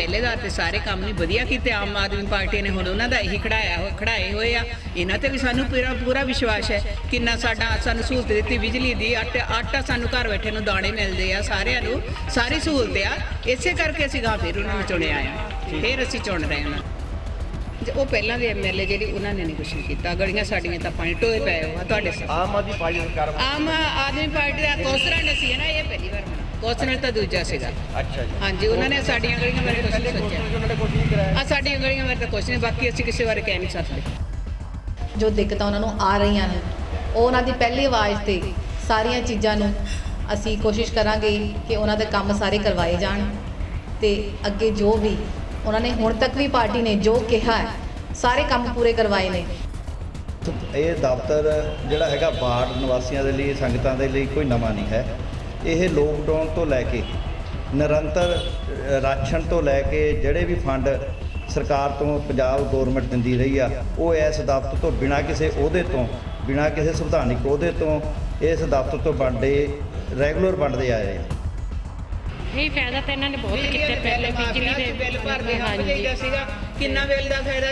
ਪਹਿਲੇ ਦਾ ਤੇ ਸਾਰੇ ਕੰਮ ਨਹੀਂ ਵਧੀਆ ਕੀਤੇ ਆਮ ਆਦਮੀ ਪਾਰਟੀ ਨੇ ਹੁਣ ਉਹਨਾਂ ਦਾ ਇਹੀ ਖੜਾਇਆ ਹੋ ਖੜਾਏ ਹੋਏ ਆ। ਇਹਨਾਂ ਤੇ ਵੀ ਸਾਨੂੰ ਪੂਰਾ ਪੂਰਾ ਵਿਸ਼ਵਾਸ ਹੈ। ਕਿੰਨਾ ਸਾਡਾ ਸਾਨੂੰ ਸਹੂਲਤ ਦਿੱਤੀ ਬਿਜਲੀ ਦੀ ਆਟਾ ਆਟਾ ਸਾਨੂੰ ਘਰ ਬੈਠੇ ਨੂੰ ਦਾਣੇ ਮਿਲਦੇ ਆ ਸਾਰਿਆਂ ਨੂੰ ਸਾਰੀ ਸਹੂਲਤ ਆ। ਇਸੇ ਕਰਕੇ ਅਸੀਂ ਗਾਂ ਫਿਰ ਉਹਨਾਂ ਨੂੰ ਚੁਣਿਆ ਆ। ਫਿਰ ਅਸੀਂ ਚੁਣ ਰਹੇ ਹਾਂ। ਜੇ ਉਹ ਪਹਿਲਾਂ ਦੇ ਐਮਐਲਏ ਜਿਹੜੀ ਉਹਨਾਂ ਨੇ ਨਹੀਂ ਕੁਛ ਨਹੀਂ ਕੀਤਾ। ਗਲੀਆਂ ਸਾਡੀਆਂ ਤਾਂ ਪਾਣੀ ਟੋਏ ਪਏ ਹੋਆ ਤੁਹਾਡੇ ਆਮ ਆਦਮੀ ਪਾਰਟੀ ਸਰਕਾਰ ਆਮ ਆਦਮੀ ਪਾਰਟੀ ਦਾ ਕੋਸਰਾ ਨੇ ਸੀ ਨਾ ਇਹ ਪਹਿਲੀ ਵਾਰ ਕੋਸਰਾ ਤਾਂ ਦੂਜਾ ਸੀਗਾ। ਅੱਛਾ ਜੀ। ਹਾਂਜੀ ਉਹਨਾਂ ਨੇ ਸਾਡੀਆਂ ਗਲੀਆਂ ਬਾਰੇ ਨਹੀਂ ਸੋਚਿਆ। ਕੁਝ ਨਹੀਂ ਕਰਾਇਆ? ਆ ਸਾਡੀਆਂ ਗਲੀਆਂ ਬਾਰੇ ਤਾਂ ਕੁਛ ਨਹੀਂ ਬਾਕੀ ਅਸੀਂ ਕਿਸੇ ਬਾਰੇ ਕਹਿ ਨਹੀਂ ਸਕਦੇ। ਜੋ ਦਿੱਕਤਾਂ ਉਹਨਾਂ ਨੂੰ ਆ ਰਹੀਆਂ ਨੇ ਉਹ ਉਹਨਾਂ ਦੀ ਪਹਿਲੀ ਆਵਾਜ਼ ਤੇ ਸਾਰੀਆਂ ਚੀਜ਼ਾਂ ਨੂੰ ਅਸੀਂ ਕੋਸ਼ਿਸ਼ ਕਰਾਂਗੇ ਕਿ ਉਹਨਾਂ ਦੇ ਕੰਮ ਸਾਰੇ ਕਰਵਾਏ ਜਾਣ ਤੇ ਅੱਗੇ ਜੋ ਵੀ ਉਹਨਾਂ ਨੇ ਹੁਣ ਤੱਕ ਵੀ ਪਾਰਟੀ ਨੇ ਜੋ ਕਿਹਾ ਹੈ ਸਾਰੇ ਕੰਮ ਪੂਰੇ ਕਰਵਾਏ ਨੇ। ਇਹ ਦਫ਼ਤਰ ਜਿਹੜਾ ਹੈਗਾ ਵਾਰਡ ਨਿਵਾਸੀਆਂ ਦੇ ਲਈ ਸੰਗਤਾਂ ਦੇ ਲਈ ਕੋਈ ਨਵਾਂ ਨਹੀਂ ਹੈ। ਇਹ ਲੋਕਡਾਊਨ ਤੋਂ ਲੈ ਕੇ, ਨਿਰੰਤਰ ਰਾਸ਼ਨ ਤੋਂ ਲੈ ਕੇ ਜਿਹੜੇ ਵੀ ਫੰਡ ਸਰਕਾਰ ਤੋਂ ਪੰਜਾਬ ਗਵਰਨਮੈਂਟ ਦਿੰਦੀ ਰਹੀ ਆ, ਉਹ ਇਸ ਦਫ਼ਤਰ ਤੋਂ ਬਿਨਾਂ ਕਿਸੇ ਅਹੁਦੇ ਤੋਂ, ਬਿਨਾਂ ਕਿਸੇ ਸੰਵਿਧਾਨਿਕ ਅਹੁਦੇ ਤੋਂ ਇਸ ਦਫ਼ਤਰ ਤੋਂ ਵੰਡੇ ਰੈਗੂਲਰ ਵੰਡਦੇ ਆਏ ਇਹ ਫਾਇਦਾ ਤਾਂ ਇਹਨਾਂ ਨੇ ਬਹੁਤ ਕੀਤੇ ਪਹਿਲੇ ਬਿਜਲੀ ਦੇ ਬਿੱਲ ਭਰਦੇ ਹਾਂ ਜਾਈਦਾ ਸੀਗਾ। ਕਿੰਨਾ ਬਿੱਲ ਦਾ ਫਾਇਦਾ?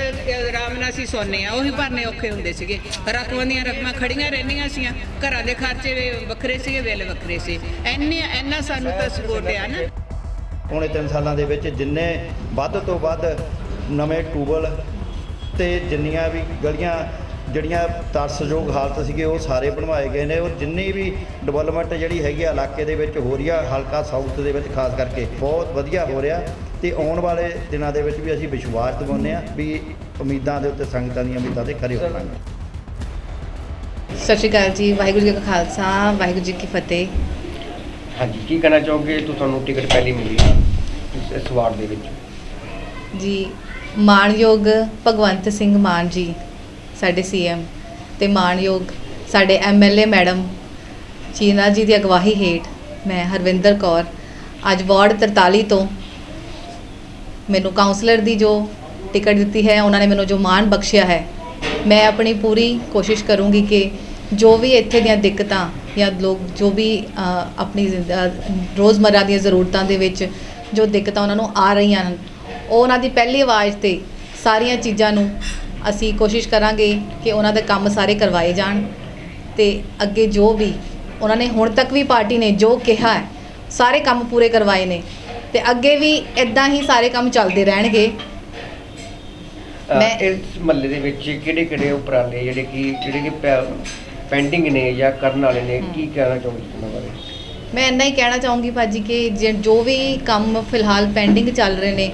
ਆਰਾਮ ਨਾਲ ਅਸੀਂ ਸੋਨੇ ਆ ਉਹੀ ਭਰਨੇ ਔਖੇ ਹੁੰਦੇ ਸੀਗੇ। ਰਕਮਾਂ ਦੀਆਂ ਰਕਮਾਂ ਖੜੀਆਂ ਰਹਿੰਦੀਆਂ ਸੀਆਂ। ਘਰਾਂ ਦੇ ਖਰਚੇ ਵੀ ਵੱਖਰੇ ਸੀਗੇ ਬਿੱਲ ਵੱਖਰੇ ਸੀ। ਐਨੇ ਇੰਨਾ ਸਾਨੂੰ ਤਾਂ ਸਪੋਰਟ ਆ ਨਾ। ਪੌਣੇ ਤਿੰਨ ਸਾਲਾਂ ਦੇ ਵਿੱਚ ਜਿੰਨੇ ਵੱਧ ਤੋਂ ਵੱਧ ਨਵੇਂ ਟੂਬਲ ਤੇ ਜਿੰਨੀਆਂ ਵੀ ਗਲੀਆਂ ਜਿਹੜੀਆਂ ਤਰਸਯੋਗ ਹਾਲਤ ਸੀਗੇ ਉਹ ਸਾਰੇ ਬਣਵਾਏ ਗਏ ਨੇ। ਔਰ ਜਿੰਨੀ ਵੀ ਡਿਵੈਲਪਮੈਂਟ ਜਿਹੜੀ ਹੈਗੀ ਆ ਇਲਾਕੇ ਦੇ ਵਿੱਚ ਹੋ ਰਹੀ ਆ ਹਲਕਾ ਸਾਊਥ ਦੇ ਵਿੱਚ ਖਾਸ ਕਰਕੇ ਬਹੁਤ ਵਧੀਆ ਹੋ ਰਿਹਾ। ਤੇ ਆਉਣ ਵਾਲੇ ਦਿਨਾਂ ਦੇ ਵਿੱਚ ਵੀ ਅਸੀਂ ਵਿਸ਼ਵਾਸ ਦਿਵਾਉਂਦੇ ਆ ਵੀ ਉਮੀਦਾਂ ਦੇ ਉੱਤੇ ਸੰਗਤਾਂ ਦੀਆਂ ਉਮੀਦਾਂ ਤੇ ਖਰੇ ਉਤਰਾਂਗੇ ਸਤਿ ਸ਼੍ਰੀ ਅਕਾਲ ਜੀ ਵਾਹਿਗੁਰੂ ਜੀ ਕਾ ਖਾਲਸਾ ਵਾਹਿਗੁਰੂ ਜੀ ਕੀ ਫਤਿਹ। ਹਾਂਜੀ ਕੀ ਕਹਿਣਾ ਚਾਹੋਗੇ? ਤੂੰ ਤੁਹਾਨੂੰ ਟਿਕਟ ਪਹਿਲੀ ਮਿਲੀ ਆ ਇਸ- ਇਸ ਵਾਰਡ ਦੇ ਵਿੱਚ। ਜੀ ਮਾਣਯੋਗ ਭਗਵੰਤ ਸਿੰਘ ਮਾਨ ਜੀ ਸਾਡੇ ਸੀਐਮ ਤੇ ਮਾਣਯੋਗ ਸਾਡੇ ਐਮਐਲਏ ਮੈਡਮ ਚੀਨਾ ਜੀ ਦੀ ਅਗਵਾਈ ਹੇਠ ਮੈਂ ਹਰਵਿੰਦਰ ਕੌਰ ਅੱਜ ਵਾਰਡ 43 ਤੋਂ ਮੈਨੂੰ ਕਾਉਂਸਲਰ ਦੀ ਜੋ ਟਿਕਟ ਦਿੱਤੀ ਹੈ, ਉਹਨਾਂ ਨੇ ਮੈਨੂੰ ਜੋ ਮਾਣ ਬਖਸ਼ਿਆ ਹੈ, ਮੈਂ ਆਪਣੀ ਪੂਰੀ ਕੋਸ਼ਿਸ਼ ਕਰੂੰਗੀ ਕਿ ਜੋ ਵੀ ਇੱਥੇ ਦੀਆਂ ਦਿੱਕਤਾਂ ਜਾਂ ਲੋਕ ਜੋ ਵੀ ਆਪਣੀ ਜ਼ਿੰਦ- ਦੀਆਂ ਜ਼ਰੂਰਤਾਂ ਦੇ ਵਿੱਚ ਜੋ ਦਿੱਕਤਾਂ ਉਹਨਾਂ ਨੂੰ ਆ ਰਹੀਆਂ ਹਨ, ਉਹ ਉਹਨਾਂ ਦੀ ਪਹਿਲੀ ਆਵਾਜ਼ ਤੇ ਸਾਰੀਆਂ ਚੀਜ਼ਾਂ ਨੂੰ ਅਸੀਂ ਕੋਸ਼ਿਸ਼ ਕਰਾਂਗੇ ਕਿ ਉਹਨਾਂ ਦੇ ਕੰਮ ਸਾਰੇ ਕਰਵਾਏ ਜਾਣ ਤੇ ਅੱਗੇ ਜੋ ਵੀ ਉਹਨਾਂ ਨੇ ਹੁਣ ਤੱਕ ਵੀ ਪਾਰਟੀ ਨੇ ਜੋ ਕਿਹਾ ਹੈ ਸਾਰੇ ਕੰਮ ਪੂਰੇ ਕਰਵਾਏ ਨੇ ਤੇ ਅੱਗੇ ਵੀ ਇਦਾਂ ਹੀ ਸਾਰੇ ਕੰਮ ਚੱਲਦੇ ਰਹਿਣਗੇ। ਮੈਂ- ਇਸ ਮਹੱਲੇ ਦੇ ਵਿੱਚ ਕਿਹੜੇ ਕਿਹੜੇ ਉਪਰਾਲੇ ਜਿਹੜੇ ਕਿ ਜਿਹੜੇ ਕਿ ਪੈਂਡਿੰਗ ਨੇ ਜਾਂ ਕਰਨ ਵਾਲੇ ਨੇ ਕੀ ਕਹਿਣਾ ਤੁਸੀਂ ਉਹਨਾਂ ਬਾਰੇ? ਮੈਂ ਇੰਨਾ ਹੀ ਕਹਿਣਾ ਚਾਹੂੰਗੀ ਭਾਜੀ ਕਿ ਜੇ- ਜੋ ਵੀ ਕੰਮ ਫਿਲਹਾਲ ਪੈਂਡਿੰਗ ਚੱਲ ਰਹੇ ਨੇ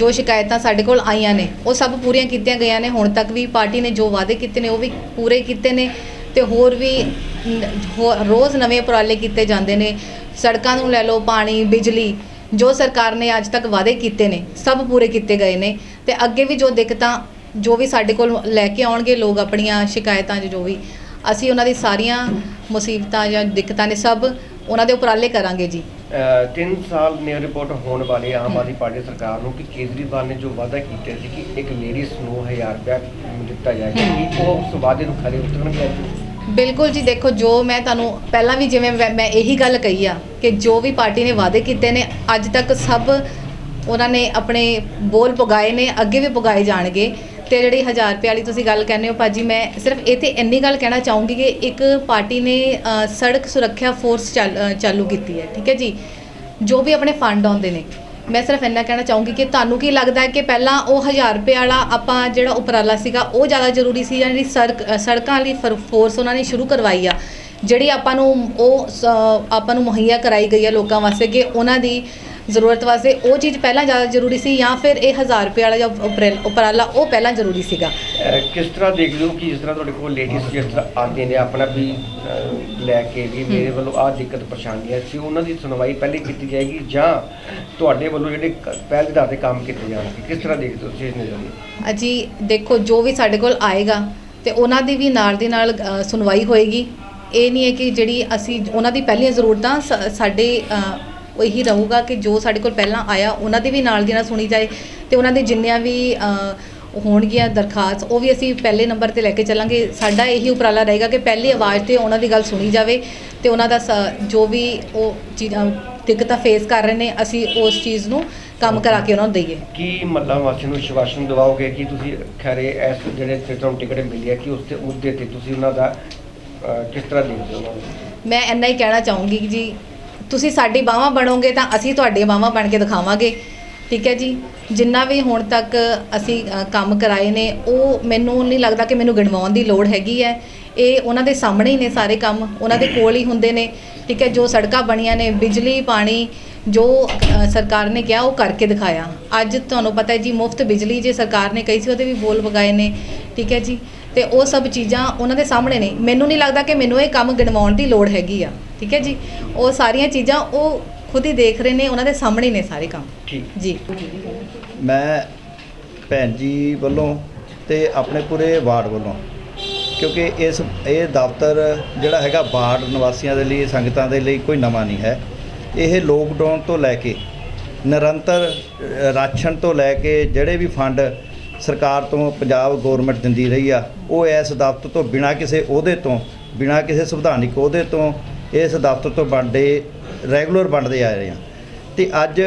ਜੋ ਸ਼ਿਕਾਇਤਾਂ ਸਾਡੇ ਕੋਲ ਆਈਆਂ ਨੇ, ਉਹ ਸਭ ਪੂਰੀਆਂ ਕੀਤੀਆਂ ਗਈਆਂ ਨੇ, ਹੁਣ ਤੱਕ ਵੀ ਪਾਰਟੀ ਨੇ ਜੋ ਵਾਅਦੇ ਕੀਤੇ ਨੇ, ਉਹ ਵੀ ਪੂਰੇ ਕੀਤੇ ਨੇ ਤੇ ਹੋਰ ਵੀ ਹੋ- ਰੋਜ਼ ਨਵੇਂ ਉਪਰਾਲੇ ਕੀਤੇ ਜਾਂਦੇ ਨੇ। ਸੜਕਾਂ ਨੂੰ ਲੈ ਲਓ, ਪਾਣੀ, ਬਿਜਲੀ, ਜੋ ਸਰਕਾਰ ਨੇ ਅੱਜ ਤੱਕ ਵਾਅਦੇ ਕੀਤੇ ਨੇ, ਸਭ ਪੂਰੇ ਕੀਤੇ ਗਏ ਨੇ। ਤੇ ਅੱਗੇ ਵੀ ਜੋ ਦਿੱਕਤਾਂ, ਜੋ ਵੀ ਸਾਡੇ ਕੋਲ ਲੈ ਕੇ ਆਉਣਗੇ ਲੋਕ ਆਪਣੀਆਂ ਸ਼ਿਕਾਇਤਾਂ ਜੋ ਵੀ, ਅਸੀਂ ਉਹਨਾਂ ਦੀ ਸਾਰੀਆਂ ਮੁਸੀਬਤਾਂ ਜਾਂ ਦਿੱਕਤਾਂ ਨੇ ਸਭ ਉਹਨਾਂ ਦੇ ਉਪਰਾਲੇ ਕਰਾਂਗੇ ਜੀ। ਅਹ ਤਿੰਨ ਸਾਲ ਨੇ ਰਿਪੋਰਟ ਹੋਣ ਵਾਲੇ ਆਮ ਆਦਮੀ ਪਾਰਟੀ ਸਰਕਾਰ ਨੂੰ ਕਿ ਕੇਜਰੀਵਾਲ ਨੇ ਜੋ ਵਾਅਦਾ ਕੀਤੇ ਸੀ ਕਿ ਇੱਕ ਲੇਡੀਜ਼ ਨੂੰ 1000 ਰੁਪਇਆ ਦਿੱਤਾ ਜਾਏਗਾ ਕੀ ਉਹ ਉਸ ਵਾਅਦੇ ਨੂੰ ਖਰੇ ਉਤਰਨਗੇ ਬਿਲਕੁਲ ਜੀ ਦੇਖੋ ਜੋ ਮੈਂ ਤੁਹਾਨੂੰ ਪਹਿਲਾਂ ਵੀ ਜਿਵੇਂ ਮੈਂ ਇਹੀ ਗੱਲ ਕਹੀ ਆ ਕਿ ਜੋ ਵੀ ਪਾਰਟੀ ਨੇ ਵਾਅਦੇ ਕੀਤੇ ਨੇ ਅੱਜ ਤੱਕ ਸਭ ਉਹਨਾਂ ਨੇ ਆਪਣੇ ਬੋਲ ਪੁਗਾਏ ਨੇ ਅੱਗੇ ਵੀ ਪੁਗਾਏ ਜਾਣਗੇ। ਤੇ ਜਿਹੜੀ 1000 ਰੁਪਏ ਵਾਲੀ ਤੁਸੀਂ ਗੱਲ ਕਹਿੰਦੇ ਹੋ ਭਾਜੀ ਮੈਂ ਸਿਰਫ ਇੱਥੇ ਇੰਨੀ ਗੱਲ ਕਹਿਣਾ ਚਾਹੂੰਗੀ ਕਿ ਇੱਕ ਪਾਰਟੀ ਨੇ ਅ, ਸੜਕ ਸੁਰੱਖਿਆ ਫੋਰਸ ਚੱਲ- ਅ, ਚਾਲੂ ਕੀਤੀ ਹੈ ਠੀਕ ਹੈ ਜੀ? ਜੋ ਵੀ ਆਪਣੇ ਫੰਡ ਆਉਂਦੇ ਨੇ ਮੈਂ ਸਿਰਫ ਇੰਨਾ ਕਹਿਣਾ ਚਾਹੂੰਗੀ ਕਿ ਤੁਹਾਨੂੰ ਕੀ ਲੱਗਦਾ ਹੈ ਕਿ ਪਹਿਲਾਂ ਉਹ 1000 ਰੁਪਏ ਵਾਲਾ ਆਪਾਂ ਜਿਹੜਾ ਉਪਰਾਲਾ ਸੀਗਾ ਉਹ ਜ਼ਿਆਦਾ ਜ਼ਰੂਰੀ ਸੀ ਜਾਂ ਜਿਹੜੀ ਸੜਕ ਅ, ਸੜਕਾਂ ਵਾਲੀ ਫਰ- ਫੋਰਸ ਉਹਨਾਂ ਨੇ ਸ਼ੁਰੂ ਕਰਵਾਈ ਆ? ਜਿਹੜੀ ਆਪਾਂ ਨੂੰ ਉਹ ਸ- ਆਪਾਂ ਨੂੰ ਮੁਹੱਈਆ ਕਰਾਈ ਗਈ ਆ ਲੋਕਾਂ ਵਾਸਤੇ ਕਿ ਉਹਨਾਂ ਦੀ ਜ਼ਰੂਰਤ ਵਾਸਤੇ ਉਹ ਚੀਜ਼ ਪਹਿਲਾਂ ਜ਼ਿਆਦਾ ਜ਼ਰੂਰੀ ਸੀ ਜਾਂ ਫਿਰ ਇਹ 1000 ਰੁਪਏ ਵਾਲਾ ਜਿਹੜਾ ਉਪਰਲ- ਉਪਰਾਲਾ ਉਹ ਪਹਿਲਾਂ ਜ਼ਰੂਰੀ ਸੀਗਾ। ਅਹ ਕਿਸ ਤਰ੍ਹਾਂ ਦੇਖਦੇ ਹੋ ਕਿ ਜਿਸ ਤਰ੍ਹਾਂ ਤੁਹਾਡੇ ਕੋਲ ਲੇਡੀਜ਼ ਜਿਸ ਤਰ੍ਹਾਂ ਆਉਂਦੀਆਂ ਨੇ ਆਪਣਾ ਵੀ ਅਹ, ਲੈ ਕੇ ਵੀ ਮੇਰੇ ਵੱਲੋਂ ਆਹ ਦਿੱਕਤ ਪਰੇਸ਼ਾਨੀਆਂ ਸੀ ਉਹਨਾਂ ਦੀ ਸੁਣਵਾਈ ਪਹਿਲੇ ਕੀਤੀ ਜਾਏਗੀ ਜਾਂ ਤੁਹਾਡੇ ਵੱਲੋਂ ਜਿਹੜੇ ਕ- ਪਹਿਲ ਦੇ ਆਧਾਰ ਤੇ ਕੰਮ ਕੀਤੇ ਜਾਣਗੇ? ਕਿਸ ਤਰ੍ਹਾਂ ਦੇਖਦੇ ਹੋ ਤੁਸੀਂ ਇਸ ਨਜ਼ਰੀਏ? ਅਜੀ ਦੇਖੋ ਜੋ ਵੀ ਸਾਡੇ ਕੋਲ ਆਏਗਾ ਤੇ ਉਹਨਾਂ ਦੀ ਵੀ ਨਾਲ ਦੀ ਨਾਲ ਅ, ਸੁਣਵਾਈ ਹੋਏਗੀ। ਇਹ ਨਹੀਂ ਹੈ ਕਿ ਜਿਹੜੀ ਅਸੀਂ ਉਹਨਾਂ ਦੀ ਪਹਿਲੀਆਂ ਜ਼ਰੂਰਤਾਂ ਸ- ਸਾਡੇ ਅ, ਉਹ ਇਹੀ ਰਹੂਗਾ ਕਿ ਜੋ ਸਾਡੇ ਕੋਲ ਪਹਿਲਾਂ ਆਇਆ ਉਹਨਾਂ ਦੀ ਵੀ ਨਾਲ ਦੀ ਨਾਲ ਸੁਣੀ ਜਾਏ ਤੇ ਉਹਨਾਂ ਦੇ ਜਿੰਨਿਆਂ ਵੀ ਹੋਣਗੀਆਂ ਦਰਖਾਸਤ ਉਹ ਵੀ ਅਸੀਂ ਪਹਿਲੇ ਨੰਬਰ ਤੇ ਲੈ ਕੇ ਚੱਲਾਂਗੇ। ਸਾਡਾ ਇਹੀ ਉਪਰਾਲਾ ਰਹੇਗਾ ਕਿ ਪਹਿਲੀ ਆਵਾਜ਼ ਤੇ ਉਹਨਾਂ ਦੀ ਗੱਲ ਸੁਣੀ ਜਾਵੇ ਤੇ ਉਹਨਾਂ ਦਾ ਸ- ਜੋ ਵੀ ਉਹ ਚੀਜ਼ਾਂ ਦਿੱਕਤਾਂ ਫੇਸ ਕਰ ਰਹੇ ਨੇ ਅਸੀਂ ਉਸ ਚੀਜ਼ ਨੂੰ ਕੰਮ ਕਰਾ ਕੇ ਉਹਨਾਂ ਨੂੰ ਦਈਏ। ਕੀ ਮੱਲਾ ਵਾਸੀਆਂ ਨੂੰ ਵਿਸ਼ਵਾਸਨ ਦਿਵਾਓਗੇ ਕਿ ਤੁਸੀਂ ਖਰੇ ਇਸ ਜਿਹੜੇ ਤੇ ਤੁਹਾਨੂੰ ਟਿਕਟ ਮਿਲੀ ਹੈ ਕਿ ਉਸ ਤੇ ਮੁੱਦੇ ਤੇ ਤੁਸੀਂ ਉਹਨਾਂ ਦਾ ਅਹ, ਕਿਸ ਤਰ੍ਹਾਂ ਦੇਖਦੇ ਹੋ? ਉਹਨਾਂ ਨੂੰ ਮੈਂ ਇੰਨਾ ਹੀ ਕਹਿਣਾ ਚਾਹੂੰਗੀ ਕਿ ਜੀ ਤੁਸੀਂ ਸਾਡੀ ਬਾਹਾਂ ਬਣੋਗੇ ਤਾਂ ਅਸੀਂ ਤੁਹਾਡੀਆਂ ਬਾਹਾਂ ਬਣ ਕੇ ਦਿਖਾਵਾਂਗੇ। ਠੀਕ ਹੈ ਜੀ? ਜਿੰਨਾ ਵੀ ਹੁਣ ਤੱਕ ਅਸੀਂ ਕੰਮ ਕਰਾਏ ਨੇ, ਉਹ ਮੈਨੂੰ ਨਹੀਂ ਲੱਗਦਾ ਕਿ ਮੈਨੂੰ ਗਿਣਵਾਉਣ ਦੀ ਲੋੜ ਹੈਗੀ ਹੈ। ਇਹ ਉਹਨਾਂ ਦੇ ਸਾਹਮਣੇ ਹੀ ਨੇ ਸਾਰੇ ਕੰਮ, ਉਹਨਾਂ ਦੇ ਕੋਲ ਹੀ ਹੁੰਦੇ ਨੇ। ਠੀਕ ਹੈ, ਜੋ ਸੜਕਾਂ ਬਣੀਆਂ ਨੇ, ਬਿਜਲੀ, ਪਾਣੀ, ਜੋ ਸਰਕਾਰ ਨੇ ਕਿਹਾ, ਉਹ ਕਰਕੇ ਦਿਖਾਇਆ। ਅੱਜ ਤੁਹਾਨੂੰ ਪਤਾ ਹੈ ਜੀ, ਮੁਫਤ ਬਿਜਲੀ ਜੇ ਸਰਕਾਰ ਨੇ ਕਹੀ ਸੀ, ਉਹਦੇ ਵੀ ਬੋਲ ਵਗਾਏ ਨੇ। ਠੀਕ ਹੈ ਜੀ? ਤੇ ਉਹ ਸਭ ਚੀਜ਼ਾਂ ਉਹਨਾਂ ਦੇ ਸਾਹਮਣੇ ਨੇ। ਮੈਨੂੰ ਨਹੀਂ ਲੱਗਦਾ ਕਿ ਮੈਨੂੰ ਇਹ ਕੰਮ ਗਿਣਵਾਉਣ ਦੀ ਲੋੜ ਹੈਗੀ ਆ। ਠੀਕ ਹੈ ਜੀ? ਉਹ ਸਾਰੀਆਂ ਚੀਜ਼ਾਂ ਉਹ ਖੁਦ ਹੀ ਦੇਖ ਰਹੇ ਨੇ ਉਹਨਾਂ ਦੇ ਸਾਹਮਣੇ ਹੀ ਨੇ ਸਾਰੇ ਕੰਮ। ਠੀਕ। ਜੀ। ਮੈਂ ਭੈਣ ਜੀ ਵੱਲੋਂ ਤੇ ਆਪਣੇ ਪੂਰੇ ਵਾਰਡ ਵੱਲੋਂ ਕਿਉਂਕਿ ਇਸ ਇਹ ਦਫ਼ਤਰ ਜਿਹੜਾ ਹੈਗਾ ਵਾਰਡ ਨਿਵਾਸੀਆਂ ਦੇ ਲਈ ਸੰਗਤਾਂ ਦੇ ਲਈ ਕੋਈ ਨਵਾਂ ਨਹੀਂ ਹੈ। ਇਹ ਲੋਕਡਾਊਨ ਤੋਂ ਲੈ ਕੇ ਨਿਰੰਤਰ ਰਾਸ਼ਨ ਤੋਂ ਲੈ ਕੇ ਜਿਹੜੇ ਵੀ ਫੰਡ ਸਰਕਾਰ ਤੋਂ ਪੰਜਾਬ ਗਵਰਨਮੈਂਟ ਦਿੰਦੀ ਰਹੀ ਆ, ਉਹ ਇਸ ਦਫ਼ਤਰ ਤੋਂ ਬਿਨਾਂ ਕਿਸੇ ਅਹੁਦੇ ਤੋਂ, ਬਿਨਾਂ ਕਿਸੇ ਸੰਵਿਧਾਨਿਕ ਅਹੁਦੇ ਤੋਂ ਇਸ ਦਫ਼ਤਰ ਤੋਂ ਵੰਡੇ ਰੈਗੂਲਰ ਵੰਡਦੇ ਆ ਰਹੇ ਆ। ਤੇ ਅੱਜ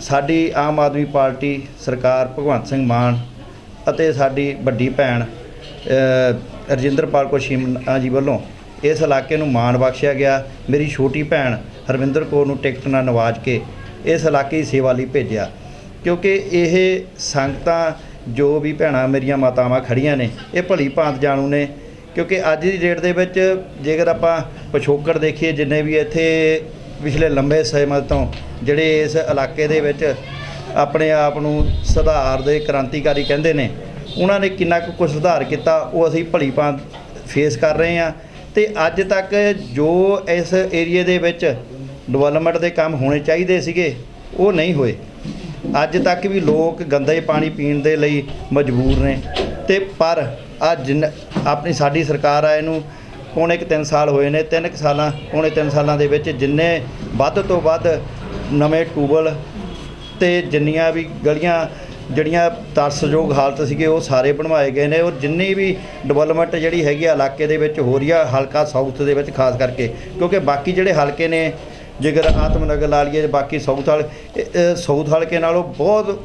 ਸਾਡੀ ਆਮ ਆਦਮੀ ਪਾਰਟੀ ਸਰਕਾਰ ਭਗਵੰਤ ਸਿੰਘ ਮਾਨ ਅਤੇ ਸਾਡੀ ਵੱਡੀ ਭੈਣ ਰਜਿੰਦਰਪਾਲ ਕੌਰ ਸ਼ੀਮਾ ਜੀ ਵੱਲੋਂ ਇਸ ਇਲਾਕੇ ਨੂੰ ਮਾਣ ਬਖਸ਼ਿਆ ਗਿਆ। ਮੇਰੀ ਛੋਟੀ ਭੈਣ ਹਰਵਿੰਦਰ ਕੌਰ ਨੂੰ ਟਿਕਟ ਨਾਲ ਨਵਾਜ ਕੇ ਇਸ ਇਲਾਕੇ ਦੀ ਸੇਵਾ ਲਈ ਭੇਜਿਆ। ਕਿਉਂਕਿ ਇਹ ਸੰਗਤਾਂ ਜੋ ਵੀ ਭੈਣਾਂ ਮੇਰੀਆਂ ਮਾਤਾਵਾਂ ਖੜੀਆਂ ਨੇ, ਇਹ ਭਲੀ ਭਾਂਤ ਜਾਣੂ ਨੇ। ਕਿਉਂਕਿ ਅੱਜ ਦੀ ਡੇਟ ਦੇ ਵਿੱਚ ਜੇਕਰ ਆਪਾਂ ਪਿਛੋਕੜ ਦੇਖੀਏ, ਜਿੰਨੇ ਵੀ ਇੱਥੇ ਪਿਛਲੇ ਲੰਬੇ ਸਮੇਂ ਤੋਂ ਜਿਹੜੇ ਇਸ ਇਲਾਕੇ ਦੇ ਵਿੱਚ ਆਪਣੇ ਆਪ ਨੂੰ ਸੁਧਾਰ ਦੇ ਕ੍ਰਾਂਤੀਕਾਰੀ ਕਹਿੰਦੇ ਨੇ, ਉਹਨਾਂ ਨੇ ਕਿੰਨਾ ਕੁ ਕੁਛ ਸੁਧਾਰ ਕੀਤਾ, ਉਹ ਅਸੀਂ ਭਲੀ ਭਾਂਤ ਫੇਸ ਕਰ ਰਹੇ ਹਾਂ। ਤੇ ਅੱਜ ਤੱਕ ਜੋ ਇਸ ਏਰੀਏ ਦੇ ਵਿੱਚ ਡਿਵੈਲਪਮੈਂਟ ਦੇ ਕੰਮ ਹੋਣੇ ਚਾਹੀਦੇ ਸੀਗੇ, ਉਹ ਨਹੀਂ ਹੋਏ। ਅੱਜ ਤੱਕ ਵੀ ਲੋਕ ਗੰਦੇ ਪਾਣੀ ਪੀਣ ਦੇ ਲਈ ਮਜਬੂਰ ਨੇ। ਤੇ ਪਰ ਅੱਜ ਆਪਣੀ ਸਾਡੀ ਸਰਕਾਰ ਆਏ ਨੂੰ ਪੌਣੇ ਕੁ 3 ਸਾਲ ਹੋਏ ਨੇ 3 ਸਾਲਾਂ, ਪੌਣੇ 3 ਸਾਲਾਂ ਦੇ ਵਿੱਚ ਜਿੰਨੇ ਵੱਧ ਤੋਂ ਵੱਧ ਨਵੇਂ ਟੂਬਲ ਤੇ ਜਿੰਨੀਆਂ ਵੀ ਗਲੀਆਂ, ਜਿਹੜੀਆਂ ਤਰਸਯੋਗ ਹਾਲਤ ਸੀਗੇ, ਉਹ ਸਾਰੇ ਬਣਵਾਏ ਗਏ ਨੇ। ਔਰ ਜਿੰਨੀ ਵੀ ਡਿਵੈਲਪਮੈਂਟ ਜਿਹੜੀ ਹੈਗੀ ਆ ਇਲਾਕੇ ਦੇ ਵਿੱਚ ਹੋ ਰਹੀ ਆ, ਹਲਕਾ ਸਾਊਥ ਦੇ ਵਿੱਚ, ਖਾਸ ਕਰਕੇ, ਕਿਉਂਕਿ ਬਾਕੀ ਜਿਹੜੇ ਹਲਕੇ ਨੇ ਜੇਕਰ ਆਤਮਨਗਰ ਲਾ ਲਈਏ ਬਾਕੀ ਸਾਊਥ ਵਾਲੇ ਸਾਊਥ ਹਲਕੇ ਨਾਲੋਂ ਬਹੁਤ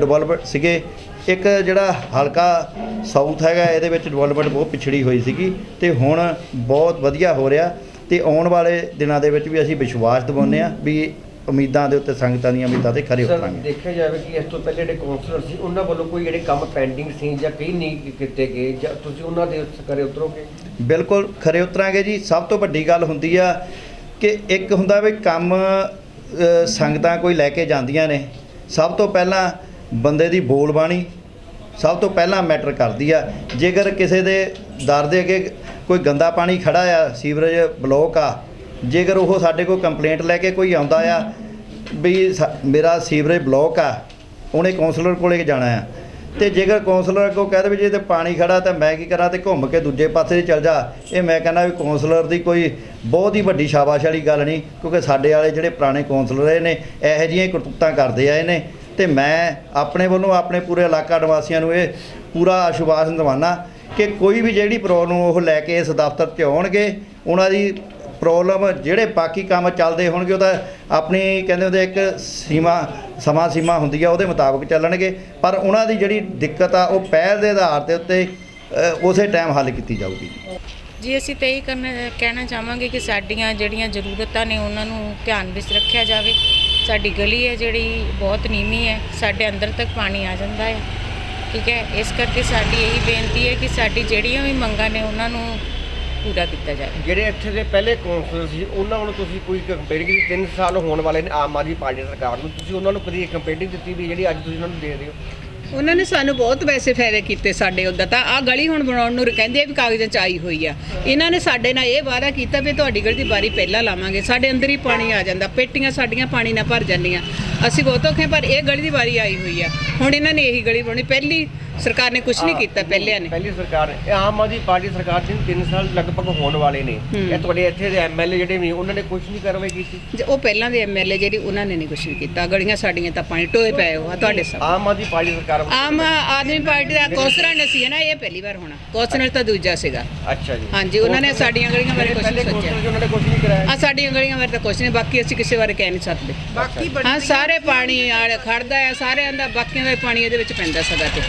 ਡਿਵੈਲਪਮੈਂਟ ਸੀਗੇ। ਇੱਕ ਜਿਹੜਾ ਹਲਕਾ ਸਾਊਥ ਹੈਗਾ ਇਹਦੇ ਵਿੱਚ ਡਿਵੈਲਪਮੈਂਟ ਬਹੁਤ ਪਿਛੜੀ ਹੋਈ ਸੀਗੀ ਤੇ ਹੁਣ ਬਹੁਤ ਵਧੀਆ ਹੋ ਰਿਹਾ ਤੇ ਆਉਣ ਵਾਲੇ ਦਿਨਾਂ ਦੇ ਵਿੱਚ ਵੀ ਅਸੀਂ ਵਿਸ਼ਵਾਸ ਦਿਵਾਉਂਦੇ ਆ ਵੀ ਉਮੀਦਾਂ ਦੇ ਉੱਤੇ ਸੰਗਤਾਂ ਦੀਆਂ ਉਮੀਦਾਂ ਤੇ ਖਰੇ ਉਤਰਾਂਗੇ। ਦੇਖਿਆ ਜਾਵੇ ਕਿ ਇਸ ਤੋਂ ਪਹਿਲੇ ਜਿਹੜੇ ਕਾਉਂਸਲਰ ਸੀ ਉਹਨਾਂ ਵੱਲੋਂ ਕੋਈ ਜਿਹੜੇ ਕੰਮ ਪੈਂਡਿੰਗ ਸੀ ਜਾਂ ਕਈ ਨਹੀਂ ਕੀਤੇ ਗਏ ਜਾਂ ਤੁਸੀਂ ਉਹਨਾਂ ਦੇ ਕਰੇ ਉਤਰੋਗੇ? ਬਿਲਕੁਲ ਖਰੇ ਉਤਰਾਂਗੇ ਜੀ। ਸਭ ਤੋਂ ਵੱਡੀ ਗੱਲ ਹੁੰਦੀ ਆ ਕਿ ਇੱਕ ਹੁੰਦਾ ਵੀ ਕੰਮ ਸੰਗਤਾਂ ਕੋਈ ਲੈ ਕੇ ਜਾਂਦੀਆਂ ਨੇ, ਸਭ ਤੋਂ ਪਹਿਲਾਂ ਬੰਦੇ ਦੀ ਬੋਲ ਬਾਣੀ ਸਭ ਤੋਂ ਪਹਿਲਾਂ ਮੈਟਰ ਕਰਦੀ ਆ। ਜੇਕਰ ਕਿਸੇ ਦੇ ਦਰ ਦੇ ਅੱਗੇ ਕੋਈ ਗੰਦਾ ਪਾਣੀ ਖੜਾ ਆ, ਸੀਵਰੇਜ ਬਲੋਕ ਆ, ਜੇਕਰ ਉਹ ਸਾਡੇ ਕੋਲ ਕੰਪਲੇਂਟ ਲੈ ਕੇ ਕੋਈ ਆਉਂਦਾ ਆ ਵੀ ਸਾ- ਮੇਰਾ ਸੀਵਰੇਜ ਬਲੋਕ ਆ, ਉਹਨੇ ਕਾਉਂਸਲਰ ਕੋਲੇ ਜਾਣਾ ਆ। ਤੇ ਜੇਕਰ ਕਾਉਂਸਲਰ ਅੱਗੋਂ ਕਹਿ ਵੀ ਜੇ ਤੇ ਪਾਣੀ ਖੜਾ ਤਾਂ ਮੈਂ ਕੀ ਕਰਾਂ ਤੇ ਘੁੰਮ ਕੇ ਦੂਜੇ ਪਾਸੇ ਚੱਲ ਜਾ। ਇਹ ਮੈਂ ਕਹਿੰਦਾ ਵੀ ਕਾਉਂਸਲਰ ਦੀ ਕੋਈ ਬਹੁਤ ਹੀ ਵੱਡੀ ਸ਼ਾਬਾਸ਼ ਵਾਲੀ ਗੱਲ ਨਹੀਂ, ਕਿਉਂਕਿ ਸਾਡੇ ਵਾਲੇ ਜਿਹੜੇ ਪੁਰਾਣੇ ਕੌਂਸਲਰ ਰਹੇ ਨੇ, ਇਹੋ ਜਿਹੀਆਂ ਕਰਤੂਤਾਂ ਕਰਦੇ ਆਏ ਨੇ। ਤੇ ਮੈਂ ਆਪਣੇ ਵੱਲੋਂ ਆਪਣੇ ਪੂਰੇ ਇਲਾਕਾ ਨਿਵਾਸੀਆਂ ਨੂੰ ਇਹ ਪੂਰਾ ਆਸ਼ਵਾਸ ਦਿਵਾਨਾ ਕਿ ਕੋਈ ਵੀ ਜਿਹੜੀ ਪ੍ਰੋਬਲਮ ਉਹ ਲੈ ਕੇ ਇਸ ਦਫ਼ਤਰ 'ਚ ਆਉਣਗੇ, ਉਹਨਾਂ ਦੀ ਪ੍ਰੋਬਲਮ ਜਿਹੜੇ ਬਾਕੀ ਕੰਮ ਚੱਲਦੇ ਹੋਣਗੇ ਉਹਦਾ ਆਪਣੀ ਕਹਿੰਦੇ ਉਹਦੇ ਇੱਕ ਸੀਮਾ, ਸਮਾਂ ਸੀਮਾ ਹੁੰਦੀ ਆ, ਉਹਦੇ ਮੁਤਾਬਕ ਚੱਲਣਗੇ। ਪਰ ਉਹਨਾਂ ਦੀ ਜਿਹੜੀ ਦਿੱਕਤ ਆ, ਉਹ ਪਹਿਲ ਦੇ ਆਧਾਰ ਦੇ ਉੱਤੇ ਉਸੇ ਟਾਈਮ ਹੱਲ ਕੀਤੀ ਜਾਊਗੀ। ਜੀ, ਅਸੀਂ ਤਾਂ ਇਹ ਕਰਨਾ, ਕਹਿਣਾ ਚਾਹਾਂਗੇ ਕਿ ਸਾਡੀਆਂ ਜਿਹੜੀਆਂ ਜ਼ਰੂਰਤਾਂ ਨੇ, ਉਹਨਾਂ ਨੂੰ ਧਿਆਨ ਵਿੱਚ ਰੱਖਿਆ ਜਾਵੇ। ਸਾਡੀ ਗਲੀ ਹੈ ਜਿਹੜੀ, ਬਹੁਤ ਨੀਵੀਂ ਹੈ। ਸਾਡੇ ਅੰਦਰ ਤੱਕ ਪਾਣੀ ਆ ਜਾਂਦਾ ਹੈ। ਠੀਕ ਹੈ? ਇਸ ਕਰਕੇ ਸਾਡੀ ਇਹੀ ਬੇਨਤੀ ਹੈ ਕਿ ਸਾਡੀ ਜਿਹੜੀਆਂ ਵੀ ਮੰਗਾਂ ਨੇ, ਉਹਨਾਂ ਨੂੰ ਪੂਰਾ ਕੀਤਾ ਜਾਵੇ। ਜਿਹੜੇ ਇੱਥੇ ਦੇ ਪਹਿਲੇ ਕੌਂਸਲਰ ਸੀ, ਉਹਨਾਂ ਨੂੰ ਤੁਸੀਂ ਕੋਈ ਕੰਪੇਅਰ ਕੀਤੀ? 3 ਸਾਲ ਹੋਣ ਵਾਲੇ ਨੇ ਆਮ ਆਦਮੀ ਪਾਰਟੀ ਸਰਕਾਰ ਨੂੰ। ਤੁਸੀਂ ਉਹਨਾਂ ਨੂੰ ਕਦੀ ਕੰਪੇਅਰ ਦਿੱਤੀ ਵੀ ਜਿਹੜੀ ਅੱਜ ਤੁਸੀਂ ਉਹਨਾਂ ਨੂੰ ਦੇ ਰਹੇ ਹੋ? ਉਹਨਾਂ ਨੇ ਸਾਨੂੰ ਬਹੁਤ ਵੈਸੇ ਫਾਇਦੇ ਕੀਤੇ ਸਾਡੇ ਉੱਦਾਂ ਤਾਂ। ਆ ਗਲੀ ਹੁਣ ਬਣਾਉਣ ਨੂੰ ਕਹਿੰਦੇ ਆ ਵੀ ਕਾਗਜ਼ਾਂ ਚ ਆਈ ਹੋਈ ਆ। ਇਹਨਾਂ ਨੇ ਸਾਡੇ ਨਾਲ ਇਹ ਵਾਅਦਾ ਕੀਤਾ ਵੀ ਤੁਹਾਡੀ ਗਲੀ ਦੀ ਬਾਰੀ ਪਹਿਲਾਂ ਲਾਵਾਂਗੇ। ਸਾਡੇ ਅੰਦਰ ਹੀ ਪਾਣੀ ਆ ਜਾਂਦਾ। ਪੇਟੀਆਂ ਸਾਡੀਆਂ ਪਾਣੀ ਨਾਲ ਭਰ ਜਾਂਦੀਆਂ। ਅਸੀਂ ਬਹੁਤ ਔਖੇ ਪਰ ਇਹ ਗਲੀ ਦੀ ਵਾਰੀ ਆਈ ਹੋਈ ਆ। ਹੁਣ ਇਹਨਾਂ ਨੇ ਇਹੀ ਗਲੀ ਬਣਾਉਣੀ। ਪਹਿਲੀ ਸਰਕਾਰ ਨੇ ਕੁਝ ਨਹੀਂ ਹਾਂ, ਕੀਤਾ ਪਹਿਲਿਆਂ ਨੇ। ਪਹਿਲੀ ਸਰਕਾਰ ਇਹ ਆਮ ਆਦਮੀ ਪਾਰਟੀ ਸਰਕਾਰ ਦੇ 3 ਸਾਲ ਲਗਭਗ ਹੋਣ ਵਾਲੇ ਨੇ। ਹੂੰ। ਇਹ ਤੁਹਾਡੇ ਇੱਥੇ ਦੇ ਐਮਐਲਏ ਜਿਹੜੇ ਨੇ ਉਹਨਾਂ ਨੇ ਕੁਝ ਨਹੀਂ ਕਾਰਵਾਈ ਕੀਤੀ। ਜੇ ਉਹ ਪਹਿਲਾਂ ਦੇ ਐਮਐਲਏ ਜਿਹੜੀ ਉਹਨਾਂ ਨੇ ਨਹੀਂ ਕੁਝ ਵੀ ਕੀਤਾ। ਗਲੀਆਂ ਸਾਡੀਆਂ ਤਾਂ ਪਾਣੀ ਟੋਏ ਪਏ ਹੋ ਆ ਤੁਹਾਡੇ ਸਭ ਆਮ ਆਦਮੀ ਪਾਰਟੀ ਸਰਕਾਰ ਆਮ ਆਦਮੀ ਪਾਰਟੀ ਦਾ ਕੌਂਸਲਰ ਸੀ ਨਾ ਇਹ ਪਹਿਲੀ ਵਾਰ ਹੋਣਾ। ਕੌਂਸਲਰ ਤਾਂ ਦੂਜਾ ਸੀਗਾ। ਅੱਛਾ ਜੀ। ਹਾਂਜੀ ਉਹਨਾਂ ਨੇ ਸਾਡੀਆਂ ਗਲੀਆਂ ਬਾਰੇ ਕੁਝ ਨਹੀਂ ਸੋਚਿਆ। ਉਹਨਾਂ ਨੇ ਕੁਝ ਨਹੀਂ ਕਰਾਇਆ। ਆ ਸਾਡੀਆਂ ਗਲੀਆਂ ਬਾਰੇ ਤਾਂ ਕੁਝ ਨਹੀਂ ਬਾਕੀ ਅਸੀਂ ਕਿਸੇ ਬਾਰੇ ਕਹਿ ਨਹੀਂ ਸਕਦੇ। ਬਾਕੀ ਹਾਂ ਸਾਰੇ ਪਾਣੀ ਆਲ ਖੜਦਾ ਆ ਸਾਰਿਆਂ ਦਾ ਬਾਕੀਆਂ ਦਾ ਪਾਣੀ ਇਹਦੇ ਵਿੱਚ ਪੈਂਦਾ ਸਦਾ ਤੇ।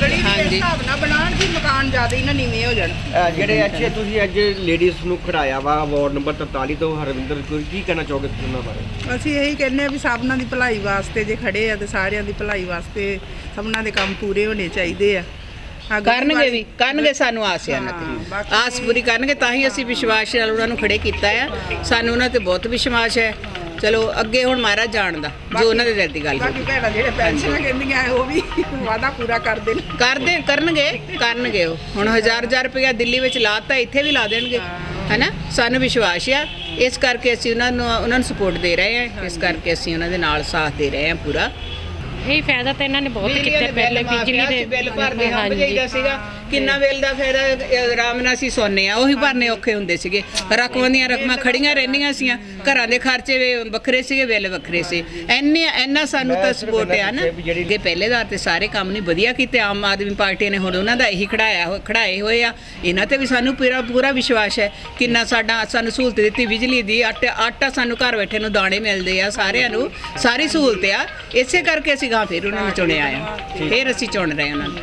ਗਲੀ ਦੇ ਹਾਂਜੀ। ਹਿਸਾਬ ਨਾਲ ਬਣਾਉਣ ਦੀ ਮਕਾਨ ਜ਼ਿਆਦਾ ਹੀ ਨਾ ਨੀਵੇਂ ਹੋ ਜਾਣ। ਅਹ ਜਿਹੜੇ ਅੱਛੇ ਤੁਸੀਂ ਅੱਜ ਲੇਡੀਜ਼ ਨੂੰ ਖੜਾਇਆ ਵਾ ਵਾਰਡ ਨੰਬਰ 43 ਤੋਂ ਹਰਵਿੰਦਰ ਕੌਰ ਕੀ ਕਹਿਣਾ ਚਾਹੋਗੇ ਤੁਸੀਂ ਉਹਨਾਂ ਬਾਰੇ? ਅਸੀਂ ਇਹੀ ਕਹਿੰਦੇ ਆ ਵੀ ਸਭਨਾਂ ਦੀ ਭਲਾਈ ਵਾਸਤੇ ਜੇ ਖੜੇ ਆ ਤੇ ਸਾਰਿਆਂ ਦੀ ਭਲਾਈ ਵਾਸਤੇ ਸਭਨਾਂ ਦੇ ਕੰਮ ਪੂਰੇ ਹੋਣੇ ਚਾਹੀਦੇ ਆ। ਆਹ ਗਲੀ ਕਰਨਗੇ ਵਾਲੀ- ਵੀ ਕਰਨਗੇ ਸਾਨੂੰ ਆਸ ਹੈ ਉਹਨਾਂ ਹਾਂ, ਤੇ ਬਾਕੀ- ਆਸ ਪੂਰੀ ਕਰਨਗੇ ਤਾਂ ਹੀ ਅਸੀਂ ਵਿਸ਼ਵਾਸ ਨਾਲ ਉਹਨਾਂ ਨੂੰ ਖੜੇ ਕੀਤਾ ਹੈ। ਸਾਨੂੰ ਉਹਨਾਂ ਤੇ ਬਹੁਤ ਵਿਸ਼ਵਾਸ ਹੈ। ਚਲੋ ਅੱਗੇ ਹੁਣ ਮਹਾਰਾਜ ਜਾਣਦਾ ਜੋ ਉਹਨਾਂ ਦੇ ਦਿਲ ਦੀ ਗੱਲ ਬਾਕੀ ਭੈਣਾਂ ਜਿਹੜੇ ਪੈਨਸ਼ਨ ਕਹਿੰਦੀਆਂ ਉਹ ਵੀ ਵਾਦਾ ਪੂਰਾ ਕਰ ਦੇਣ। ਕਰਦੇ ਕਰਨਗੇ ਕਰਨਗੇ ਉਹ। ਹੁਣ ਹਜ਼ਾਰ ਹਜ਼ਾਰ ਰੁਪਇਆ ਦਿੱਲੀ ਵਿੱਚ ਲਾਤਾ ਇੱਥੇ ਵੀ ਲਾ ਦੇਣਗੇ। ਹੈਨਾ? ਸਾਨੂੰ ਵਿਸ਼ਵਾਸ ਆ। ਇਸ ਕਰਕੇ ਅਸੀਂ ਉਹਨਾਂ ਨੂੰ ਉਹਨਾਂ ਨੂੰ ਸਪੋਰਟ ਦੇ ਰਹੇ ਹਾਂ। ਇਸ ਕਰਕੇ ਅਸੀਂ ਉਹਨਾਂ ਦੇ ਨਾਲ ਸਾਥ ਦੇ ਰਹੇ ਹਾਂ ਪੂਰਾ। ਇਹ ਫਾਇਦਾ ਤਾਂ ਇਹਨਾਂ ਨੇ ਬਹੁਤ ਕੀਤਾ ਪਹਿਲੇ ਬਿਜਲੀ ਦੇ ਬਿੱਲ ਭਰਦੇ ਹਾਂ। ਭਜਾਈਦਾ ਸੀਗਾ। ਕਿੰਨਾ ਬਿੱਲ ਦਾ ਫਾਇਦਾ ਆਰਾਮ ਨਾਲ ਅਸੀਂ ਸੌਂਦੇ ਆ ਉਹੀ ਭਰਨੇ ਔਖੇ ਹੁੰਦੇ ਸੀਗੇ। ਰਕਮਾਂ ਦੀਆਂ ਰਕਮਾਂ ਖੜੀਆਂ ਰਹਿੰਦੀਆਂ ਸੀਆਂ। ਘਰਾਂ ਦੇ ਖਰਚੇ ਵੀ ਵੱਖਰੇ ਸੀਗੇ ਬਿੱਲ ਵੱਖਰੇ ਸੀ। ਐਨੇ ਐਨਾ ਸਾਨੂੰ ਤਾਂ ਸਪੋਰਟ ਆ ਨਾ ਕਿ ਪਹਿਲੇਦਾਰ ਤੇ ਸਾਰੇ ਕੰਮ ਨਹੀਂ ਵਧੀਆ ਕੀਤੇ। ਆਮ ਆਦਮੀ ਪਾਰਟੀ ਨੇ ਹੁਣ ਉਹਨਾਂ ਦਾ ਇਹੀ ਖੜਾਇਆ ਹੋ- ਖੜਾਏ ਹੋਏ ਆ। ਇਹਨਾਂ ਤੇ ਵੀ ਸਾਨੂੰ ਪੂਰਾ ਪੂਰਾ ਵਿਸ਼ਵਾਸ ਹੈ। ਕਿੰਨਾ ਸਾਡਾ ਸਾਨੂੰ ਸਹੂਲਤ ਦਿੱਤੀ ਬਿਜਲੀ ਦੀ। ਆਟਾ ਆਟਾ ਸਾਨੂੰ ਘਰ ਬੈਠੇ ਨੂੰ ਦਾਣੇ ਮਿਲਦੇ ਆ ਸਾਰਿਆਂ ਨੂੰ। ਸਾਰੀ ਸਹੂਲਤ ਆ। ਇਸੇ ਕਰਕੇ ਅਸੀਂ ਗਾਂ ਫਿਰ ਉਹਨਾਂ ਨੂੰ ਚੁਣਿਆ ਆ। ਫਿਰ ਅਸੀਂ ਚੁਣ ਰਹੇ ਉਹਨਾਂ ਨੂੰ।